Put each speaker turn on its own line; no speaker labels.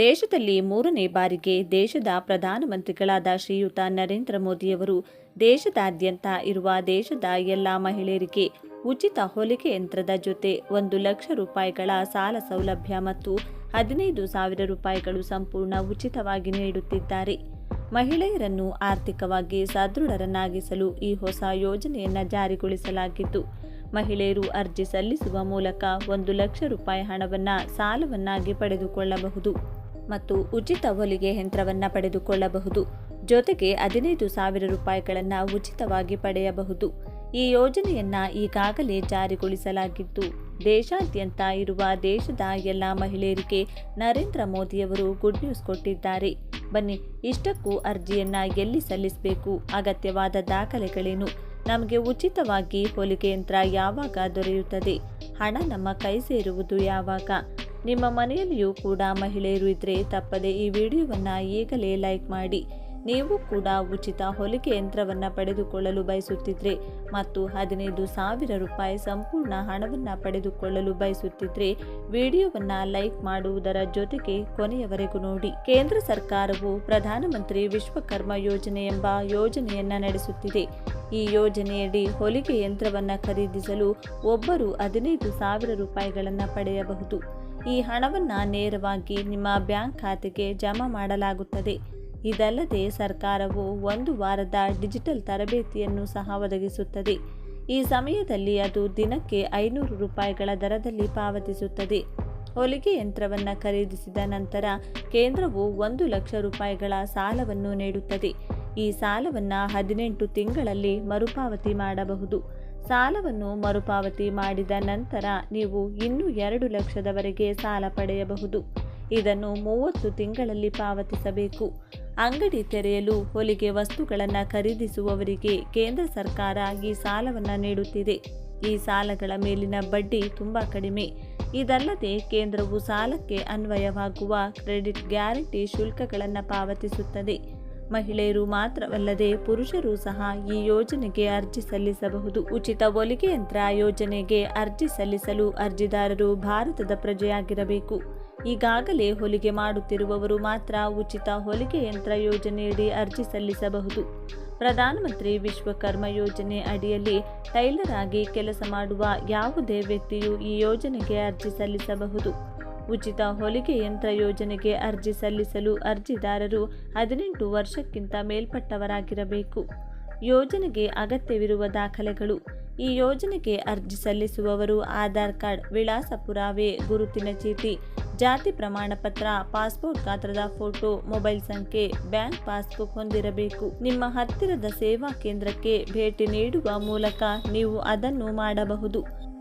ದೇಶದಲ್ಲಿ ಮೂರನೇ ಬಾರಿಗೆ ದೇಶದ ಪ್ರಧಾನಮಂತ್ರಿಗಳಾದ ಶ್ರೀಯುತ ನರೇಂದ್ರ ಮೋದಿಯವರು ದೇಶದಾದ್ಯಂತ ಇರುವ ದೇಶದ ಎಲ್ಲ ಮಹಿಳೆಯರಿಗೆ ಉಚಿತ ಹೊಲಿಗೆ ಯಂತ್ರದ ಜೊತೆ ಒಂದು ಲಕ್ಷ ರೂಪಾಯಿಗಳ ಸಾಲ ಸೌಲಭ್ಯ ಮತ್ತು ಹದಿನೈದು ಸಾವಿರ ರೂಪಾಯಿಗಳು ಸಂಪೂರ್ಣ ಉಚಿತವಾಗಿ ನೀಡುತ್ತಿದ್ದಾರೆ. ಮಹಿಳೆಯರನ್ನು ಆರ್ಥಿಕವಾಗಿ ಸದೃಢರನ್ನಾಗಿಸಲು ಈ ಹೊಸ ಯೋಜನೆಯನ್ನು ಜಾರಿಗೊಳಿಸಲಾಗಿದ್ದು, ಮಹಿಳೆಯರು ಅರ್ಜಿ ಸಲ್ಲಿಸುವ ಮೂಲಕ ಒಂದು ಲಕ್ಷ ರೂಪಾಯಿ ಹಣವನ್ನು ಸಾಲವನ್ನಾಗಿ ಪಡೆದುಕೊಳ್ಳಬಹುದು. ಮತ್ತು ಉಚಿತ ಹೊಲಿಗೆ ಯಂತ್ರವನ್ನು ಪಡೆದುಕೊಳ್ಳಬಹುದು. ಜೊತೆಗೆ ಹದಿನೈದು ಸಾವಿರ ರೂಪಾಯಿಗಳನ್ನು ಉಚಿತವಾಗಿ ಪಡೆಯಬಹುದು. ಈ ಯೋಜನೆಯನ್ನ ಈಗಾಗಲೇ ಜಾರಿಗೊಳಿಸಲಾಗಿದ್ದು, ದೇಶಾದ್ಯಂತ ಇರುವ ದೇಶದ ಎಲ್ಲ ಮಹಿಳೆಯರಿಗೆ ನರೇಂದ್ರ ಮೋದಿಯವರು ಗುಡ್ ನ್ಯೂಸ್ ಕೊಟ್ಟಿದ್ದಾರೆ. ಬನ್ನಿ, ಇಷ್ಟಕ್ಕೂ ಅರ್ಜಿಯನ್ನು ಎಲ್ಲಿ ಸಲ್ಲಿಸಬೇಕು? ಅಗತ್ಯವಾದ ದಾಖಲೆಗಳೇನು? ನಮಗೆ ಉಚಿತವಾಗಿ ಹೊಲಿಗೆ ಯಂತ್ರ ಯಾವಾಗ ದೊರೆಯುತ್ತದೆ? ಹಣ ನಮ್ಮ ಕೈ ಸೇರುವುದು ಯಾವಾಗ? ನಿಮ್ಮ ಮನೆಯಲ್ಲಿಯೂ ಕೂಡ ಮಹಿಳೆಯರು ಇದ್ದರೆ ತಪ್ಪದೆ ಈ ವಿಡಿಯೋವನ್ನು ಈಗಲೇ ಲೈಕ್ ಮಾಡಿ. ನೀವು ಕೂಡ ಉಚಿತ ಹೊಲಿಗೆ ಯಂತ್ರವನ್ನು ಪಡೆದುಕೊಳ್ಳಲು ಬಯಸುತ್ತಿದ್ದರೆ ಮತ್ತು ಹದಿನೈದು ಸಾವಿರ ರೂಪಾಯಿ ಸಂಪೂರ್ಣ ಹಣವನ್ನು ಪಡೆದುಕೊಳ್ಳಲು ಬಯಸುತ್ತಿದ್ದರೆ ವಿಡಿಯೋವನ್ನು ಲೈಕ್ ಮಾಡುವುದರ ಜೊತೆಗೆ ಕೊನೆಯವರೆಗೂ ನೋಡಿ. ಕೇಂದ್ರ ಸರ್ಕಾರವು ಪ್ರಧಾನಮಂತ್ರಿ ವಿಶ್ವಕರ್ಮ ಯೋಜನೆ ಎಂಬ ಯೋಜನೆಯನ್ನ ನಡೆಸುತ್ತಿದೆ. ಈ ಯೋಜನೆಯಡಿ ಹೊಲಿಗೆ ಯಂತ್ರವನ್ನು ಖರೀದಿಸಲು ಒಬ್ಬರು ಹದಿನೈದು ಸಾವಿರ ರೂಪಾಯಿಗಳನ್ನು ಪಡೆಯಬಹುದು. ಈ ಹಣವನ್ನು ನೇರವಾಗಿ ನಿಮ್ಮ ಬ್ಯಾಂಕ್ ಖಾತೆಗೆ ಜಮಾ ಮಾಡಲಾಗುತ್ತದೆ. ಇದಲ್ಲದೆ ಸರ್ಕಾರವು ಒಂದು ವಾರದ ಡಿಜಿಟಲ್ ತರಬೇತಿಯನ್ನು ಸಹ ಒದಗಿಸುತ್ತದೆ. ಈ ಸಮಯದಲ್ಲಿ ಅದು ದಿನಕ್ಕೆ ಐನೂರು ರೂಪಾಯಿಗಳ ದರದಲ್ಲಿ ಪಾವತಿಸುತ್ತದೆ. ಹೊಲಿಗೆ ಯಂತ್ರವನ್ನು ಖರೀದಿಸಿದ ನಂತರ ಕೇಂದ್ರವು ಒಂದು ಲಕ್ಷ ರೂಪಾಯಿಗಳ ಸಾಲವನ್ನು ನೀಡುತ್ತದೆ. ಈ ಸಾಲವನ್ನು ಹದಿನೆಂಟು ತಿಂಗಳಲ್ಲಿ ಮರುಪಾವತಿ ಮಾಡಬಹುದು. ಸಾಲವನ್ನು ಮರುಪಾವತಿ ಮಾಡಿದ ನಂತರ ನೀವು ಇನ್ನೂ ಎರಡು ಲಕ್ಷದವರೆಗೆ ಸಾಲ ಪಡೆಯಬಹುದು. ಇದನ್ನು ಮೂವತ್ತು ತಿಂಗಳಲ್ಲಿ ಪಾವತಿಸಬೇಕು. ಅಂಗಡಿ ತೆರೆಯಲು ಹೊಲಿಗೆ ವಸ್ತುಗಳನ್ನು ಖರೀದಿಸುವವರಿಗೆ ಕೇಂದ್ರ ಸರ್ಕಾರ ಈ ಸಾಲವನ್ನು ನೀಡುತ್ತಿದೆ. ಈ ಸಾಲಗಳ ಮೇಲಿನ ಬಡ್ಡಿ ತುಂಬ ಕಡಿಮೆ. ಇದಲ್ಲದೆ ಕೇಂದ್ರವು ಸಾಲಕ್ಕೆ ಅನ್ವಯವಾಗುವ ಕ್ರೆಡಿಟ್ ಗ್ಯಾರಂಟಿ ಶುಲ್ಕಗಳನ್ನು ಪಾವತಿಸುತ್ತದೆ. ಮಹಿಳೆಯರು ಮಾತ್ರವಲ್ಲದೆ ಪುರುಷರು ಸಹ ಈ ಯೋಜನೆಗೆ ಅರ್ಜಿ ಸಲ್ಲಿಸಬಹುದು. ಉಚಿತ ಹೊಲಿಗೆ ಯಂತ್ರ ಯೋಜನೆಗೆ ಅರ್ಜಿ ಸಲ್ಲಿಸಲು ಅರ್ಜಿದಾರರು ಭಾರತದ ಪ್ರಜೆಯಾಗಿರಬೇಕು. ಈಗಾಗಲೇ ಹೊಲಿಗೆ ಮಾಡುತ್ತಿರುವವರು ಮಾತ್ರ ಉಚಿತ ಹೊಲಿಗೆ ಯಂತ್ರ ಯೋಜನೆಯಡಿ ಅರ್ಜಿ ಸಲ್ಲಿಸಬಹುದು. ಪ್ರಧಾನಮಂತ್ರಿ ವಿಶ್ವಕರ್ಮ ಯೋಜನೆ ಅಡಿಯಲ್ಲಿ ಟೈಲರ್ ಆಗಿ ಕೆಲಸ ಮಾಡುವ ಯಾವುದೇ ವ್ಯಕ್ತಿಯು ಈ ಯೋಜನೆಗೆ ಅರ್ಜಿ ಸಲ್ಲಿಸಬಹುದು. ಉಚಿತ ಹೊಲಿಗೆ ಯಂತ್ರ ಯೋಜನೆಗೆ ಅರ್ಜಿ ಸಲ್ಲಿಸಲು ಅರ್ಜಿದಾರರು ಹದಿನೆಂಟು ವರ್ಷಕ್ಕಿಂತ ಮೇಲ್ಪಟ್ಟವರಾಗಿರಬೇಕು. ಯೋಜನೆಗೆ ಅಗತ್ಯವಿರುವ ದಾಖಲೆಗಳು. ಈ ಯೋಜನೆಗೆ ಅರ್ಜಿ ಸಲ್ಲಿಸುವವರು ಆಧಾರ್ ಕಾರ್ಡ್ ವಿಳಾಸ ಪುರಾವೆ ಗುರುತಿನ ಚೀಟಿ, ಜಾತಿ ಪ್ರಮಾಣ ಪತ್ರ ಪಾಸ್ಪೋರ್ಟ್ ಗಾತ್ರದ ಫೋಟೋ, ಮೊಬೈಲ್ ಸಂಖ್ಯೆ, ಬ್ಯಾಂಕ್ ಪಾಸ್ಬುಕ್ ಹೊಂದಿರಬೇಕು. ನಿಮ್ಮ ಹತ್ತಿರದ ಸೇವಾ ಕೇಂದ್ರಕ್ಕೆ ಭೇಟಿ ನೀಡುವ ಮೂಲಕ ನೀವು ಅದನ್ನು ಮಾಡಬಹುದು.